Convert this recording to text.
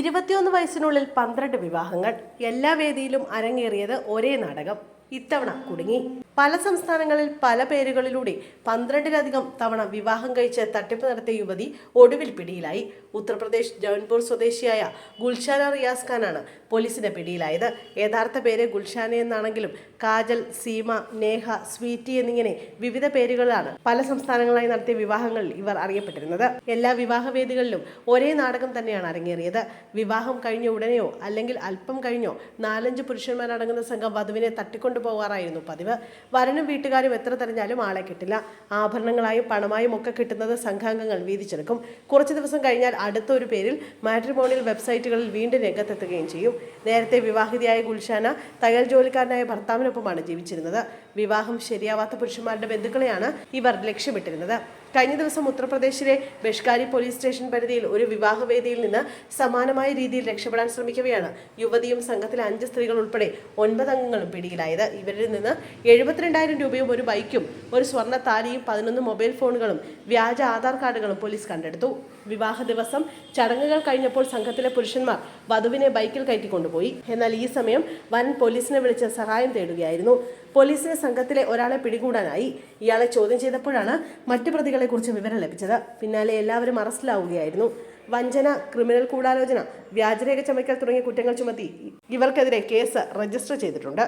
ഇരുപത്തിയൊന്ന് വയസ്സിനുള്ളിൽ പന്ത്രണ്ട് വിവാഹങ്ങൾ. എല്ലാ വേദിയിലും അരങ്ങേറിയത് ഒരേ നാടകം. ഇത്തവണ കുടുങ്ങി. പല സംസ്ഥാനങ്ങളിൽ പല പേരുകളിലൂടെ പന്ത്രണ്ടിലധികം തവണ വിവാഹം കഴിച്ച് തട്ടിപ്പ് നടത്തിയ യുവതി ഒടുവിൽ പിടിയിലായി. ഉത്തർപ്രദേശ് ജൗൻപൂർ സ്വദേശിയായ ഗുൽഷാന റിയാസ് ഖാനാണ് പോലീസിന്റെ പിടിയിലായത്. യഥാർത്ഥ പേര് ഗുൽഷാന എന്നാണെങ്കിലും കാജൽ സീമ നേഹ സ്വീറ്റി എന്നിങ്ങനെ വിവിധ പേരുകളിലാണ് പല സംസ്ഥാനങ്ങളായി നടത്തിയ വിവാഹങ്ങളിൽ ഇവർ അറിയപ്പെട്ടിരുന്നത്. എല്ലാ വിവാഹവേദികളിലും ഒരേ നാടകം തന്നെയാണ് അരങ്ങേറിയത്. വിവാഹം കഴിഞ്ഞ ഉടനെയോ അല്ലെങ്കിൽ അല്പം കഴിഞ്ഞോ നാലഞ്ച് പുരുഷന്മാരടങ്ങുന്ന സംഘം വധുവിനെ തട്ടിക്കൊണ്ടു പോകാറായിരുന്നു. പതിവ്. വരനും വീട്ടുകാരും എത്ര തെരഞ്ഞാലും ആളെ കിട്ടില്ല. ആഭരണങ്ങളായും പണമായും ഒക്കെ കിട്ടുന്നത് സംഘാംഗങ്ങൾ വീതിച്ചെടുക്കും. കുറച്ച് ദിവസം കഴിഞ്ഞാൽ അടുത്ത ഒരു പേരിൽ മാട്രിമോണിയൽ വെബ്സൈറ്റുകളിൽ വീണ്ടും രംഗത്തെത്തുകയും ചെയ്യും. നേരത്തെ വിവാഹിതയായ ഗുൽഷാന തയ്യൽ ജോലിക്കാരനായ ഭർത്താവിനൊപ്പമാണ് ജീവിച്ചിരുന്നത്. വിവാഹം ശരിയാവാത്ത പുരുഷന്മാരുടെ ബന്ധുക്കളെയാണ് ഇവർ ലക്ഷ്യമിട്ടിരുന്നത്. കഴിഞ്ഞ ദിവസം ഉത്തർപ്രദേശിലെ ബഷ്കാരി പോലീസ് സ്റ്റേഷൻ പരിധിയിൽ ഒരു വിവാഹവേദിയിൽ നിന്ന് സമാനമായ രീതിയിൽ രക്ഷപ്പെടാൻ ശ്രമിക്കവെയാണ് യുവതിയും സംഘത്തിലെ അഞ്ച് സ്ത്രീകൾ ഉൾപ്പെടെ ഒൻപത് അംഗങ്ങളും പിടിയിലായത്. ഇവരിൽ നിന്ന് എഴുപത്തിരണ്ടായിരം രൂപയും ഒരു ബൈക്കും ഒരു സ്വർണ താലിയും പതിനൊന്ന് മൊബൈൽ ഫോണുകളും വ്യാജ ആധാർ കാർഡുകളും പോലീസ് കണ്ടെടുത്തു. വിവാഹ ദിവസം ചടങ്ങുകൾ കഴിഞ്ഞപ്പോൾ സംഘത്തിലെ പുരുഷന്മാർ വധുവിനെ ബൈക്കിൽ കയറ്റി കൊണ്ടുപോയി എന്നാൽ ഈ സമയം വൻ പോലീസിനെ വിളിച്ച് സഹായം തേടുകയായിരുന്നു. പോലീസിന് സംഘത്തിലെ ഒരാളെ പിടികൂടാനായി. ഇയാളെ ചോദ്യം ചെയ്തപ്പോഴാണ് മറ്റു പ്രതികളെ കുറിച്ച് വിവരം ലഭിച്ചത്. പിന്നാലെ എല്ലാവരും അറസ്റ്റിലാവുകയായിരുന്നു. വഞ്ചന ക്രിമിനൽ കൂടാലോചന വ്യാജരേഖ ചമയ്ക്കൽ തുടങ്ങിയ കുറ്റങ്ങൾ ചുമത്തി ഇവർക്കെതിരെ കേസ് രജിസ്റ്റർ ചെയ്തിട്ടുണ്ട്.